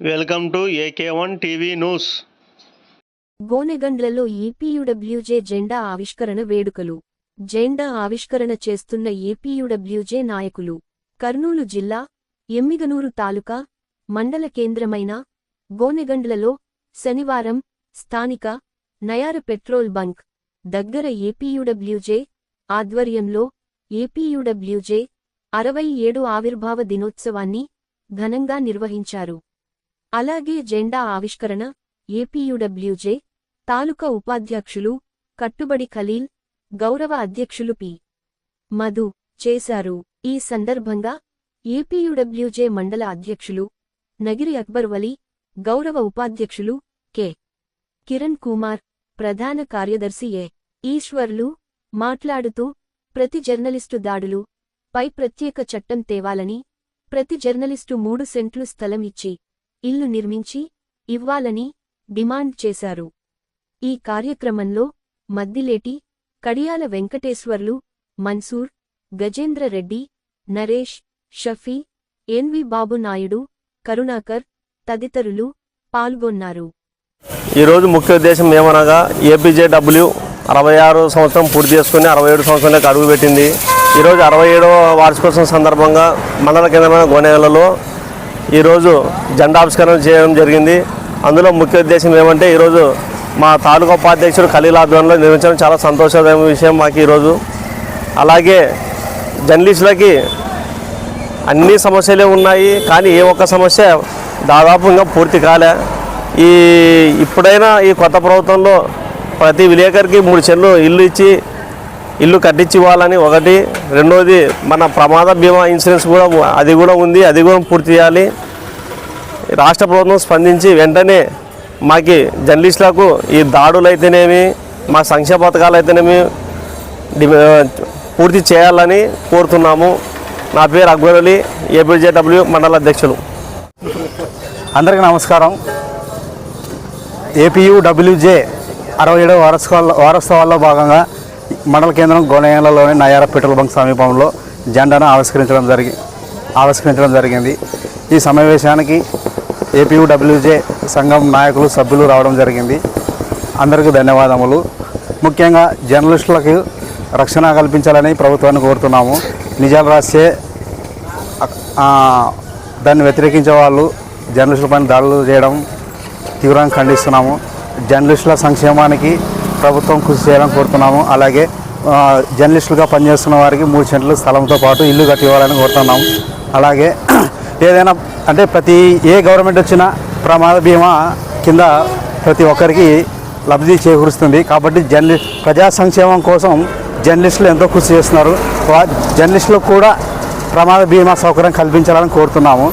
Welcome to AK one TV news. గోనెగండ్లలో EPUWJ జెండా ఆవిష్కరణ వేడుకలు. జెండా ఆవిష్కరణ చేస్తున్న ఏపీయుడబ్ల్యూజే నాయకులు కర్నూలు జిల్లా ఎమ్మిగనూరు తాలూకా మండల కేంద్రమైన గోనెగండ్లలో శనివారం స్థానిక నయార పెట్రోల్ బంక్ దగ్గర ఏపీయుడబ్ల్యూజే ఆధ్వర్యంలో ఏపీయుడబ్ల్యూజే అరవై ఏడు ఆవిర్భావ దినోత్సవాన్ని ఘనంగా నిర్వహించారు. అలాగే జెండా ఆవిష్కరణ ఏపీయుడబ్ల్యూజే తాలూకా ఉపాధ్యక్షులు కట్టుబడి ఖలీల్ గౌరవ అధ్యక్షులు పి. మధు చేశారు. ఈ సందర్భంగా ఏపీయుడబ్ల్యూజే మండల అధ్యక్షులు నగిరి అక్బర్ వలి గౌరవ ఉపాధ్యక్షులు కె. కిరణ్ కుమార్ ప్రధాన కార్యదర్శి ఏ ఈశ్వర్లు మాట్లాడుతూ ప్రతి జర్నలిస్టు దాడులు పై ప్రత్యేక చట్టం తేవాలని ప్రతి జర్నలిస్టు మూడు సెంట్లు స్థలం ఇచ్చి ఇల్లు నిర్మించి ఇవ్వాలని డిమాండ్ చేశారు. ఈ కార్యక్రమంలో మద్దిలేటి కడియాల వెంకటేశ్వర్లు మన్సూర్ గజేంద్ర రెడ్డి నరేష్ షఫీ ఎన్వి బాబు నాయుడు కరుణాకర్ తదితరులు పాల్గొన్నారు. ఈరోజు ముఖ్య ఉద్దేశం ఏమనగా ఏపీజేడబ్ల్యూ అరవై ఆరు సంవత్సరం పూర్తి చేసుకుని అరవై ఏడు సంవత్సరంలోకి అడుగుపెట్టింది. ఈరోజు అరవై ఏడవ వార్షికోత్సవం సందర్భంగా మండల కేంద్రమైన గోనెలలో ఈరోజు జెండావిష్కరణ చేయడం జరిగింది. అందులో ముఖ్య ఉద్దేశం ఏమంటే ఈరోజు మా తాలూకా ఉపాధ్యక్షుడు ఖలీల్ ఆధ్వర్యంలో నిర్మించడం చాలా సంతోషకరమైన విషయం మాకు ఈరోజు. అలాగే జర్నలిస్టులకి అన్ని సమస్యలే ఉన్నాయి కానీ ఏ ఒక్క సమస్య దాదాపు ఇంకా పూర్తి కాలే. ఈ ఇప్పుడైనా ఈ కొత్త ప్రభుత్వంలో ప్రతి విలేకరికి మూడు చెన్లు ఇల్లు ఇచ్చి ఇల్లు కట్టించివ్వాలని ఒకటి రెండోది మన ప్రమాద బీమా ఇన్సూరెన్స్ కూడా అది కూడా ఉంది అది కూడా పూర్తి చేయాలి. రాష్ట్ర ప్రభుత్వం స్పందించి వెంటనే మాకి జర్నలిస్టులకు ఈ దాడులు అయితేనేమి మా సంక్షేమ పథకాలు అయితేనేమి పూర్తి చేయాలని కోరుతున్నాము. నా పేరు అక్బర్ అలీ ఏపీజేడబ్ల్యూ మండల అధ్యక్షులు. అందరికీ నమస్కారం. ఏపీయూడబ్ల్యూజే అరవై ఏడవ వారసుకోవాల వారోత్సవాల్లో భాగంగా మండల కేంద్రం గోనయాలలోని నయార పెట్రోల్ బంక్ సమీపంలో జెండాను ఆవిష్కరించడం జరిగి ఆవిష్కరించడం జరిగింది. ఈ సమావేశానికి ఏపీయూడబ్ల్యూజే సంఘం నాయకులు సభ్యులు రావడం జరిగింది. అందరికీ ధన్యవాదములు. ముఖ్యంగా జర్నలిస్టులకు రక్షణ కల్పించాలని ప్రభుత్వాన్ని కోరుతున్నాము. నిజాలు రాస్తే దాన్ని వ్యతిరేకించే వాళ్ళు జర్నలిస్టులపైన దాడులు చేయడం తీవ్రంగా ఖండిస్తున్నాము. జర్నలిస్టుల సంక్షేమానికి ప్రభుత్వం కృషి చేయాలని కోరుతున్నాము. అలాగే జర్నలిస్టులుగా పనిచేస్తున్న వారికి మూడు సెంట్లు స్థలంతో పాటు ఇల్లు కట్టి ఇవ్వాలని కోరుతున్నాము. అలాగే ఏదైనా అంటే ప్రతి ఏ గవర్నమెంట్ వచ్చినా ప్రమాద బీమా కింద ప్రతి ఒక్కరికి లబ్ధి చేకూరుస్తుంది. కాబట్టి జర్నలి ప్రజా సంక్షేమం కోసం జర్నలిస్టులు ఎంతో కృషి చేస్తున్నారు. జర్నలిస్టులకు కూడా ప్రమాద బీమా సౌకర్యం కల్పించాలని కోరుతున్నాము.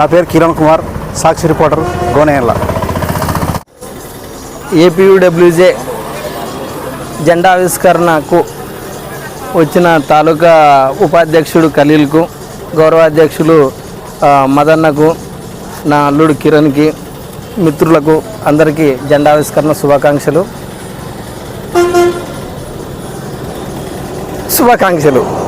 నా పేరు కిరణ్ కుమార్ సాక్షి రిపోర్టర్ గోనేర్ల ఏపీయూడబ్ల్యూజే జెండా ఆవిష్కరణకు వచ్చిన తాలూకా ఉపాధ్యక్షుడు ఖలీల్కు గౌరవాధ్యక్షులు మదన్నకు నా అల్లుడు కిరణ్కి మిత్రులకు అందరికీ జెండా ఆవిష్కరణ శుభాకాంక్షలు. శుభాకాంక్షలు.